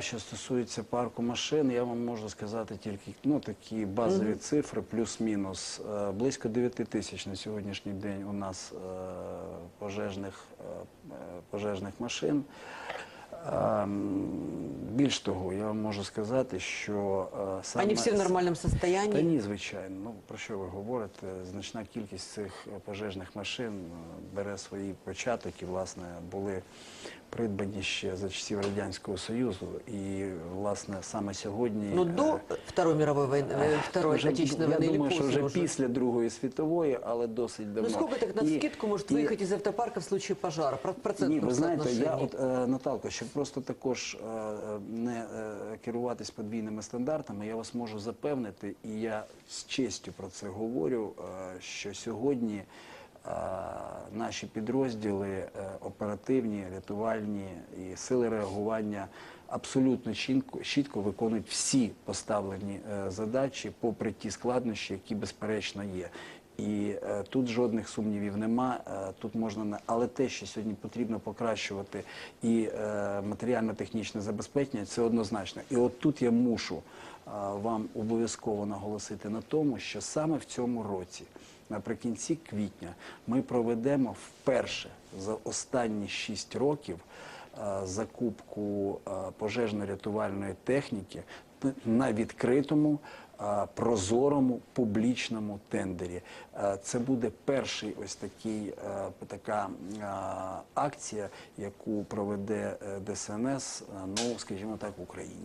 Що стосується парку машин, я вам можу сказати тільки ну, такі базові цифри, плюс-мінус. Е, Близько 9 тисяч на сьогоднішній день у нас е, пожежних, е, пожежних машин. Ем, Більш того, я вам можу сказати, що е, саме... Они все в нормальном Та состоянии? ні, звичайно. Ну про що ви говорите? Значна кількість цих е, пожежних машин е, бере свій початок і, власне, були придбані ще за часів Радянського Союзу. І, власне, саме сьогодні. Ну, е, до Второй мировой войны, э, Второй вже, Отечественной я войны или думаю, що после вже уже? після Другої світової, але досить давно. Ну, сколько так на І- скидку может і- выехать из автопарка в случае пожара? Про- ні, Процентном ви знаєте, я соотношении. от е, Наталко, щоб просто також е, е, не е, керуватись подвійними стандартами, я вас можу запевнити, і я з честю про це говорю, що сьогодні наші підрозділи оперативні, рятувальні і сили реагування абсолютно чітко, виконують всі поставлені задачі, попри ті складнощі, які безперечно є. І е, тут жодних сумнівів нема. Е, тут можна на але те, що сьогодні потрібно покращувати і е, матеріально-технічне забезпечення, це однозначно. І от тут я мушу е, вам обов'язково наголосити на тому, що саме в цьому році, наприкінці квітня, ми проведемо вперше за останні 6 років е, закупку е, пожежно-рятувальної техніки на відкритому, е, прозорому публічному тендері. Е, Це буде перший ось такий е, така акція, яку проведе ДСНС, ну скажімо так, в Україні.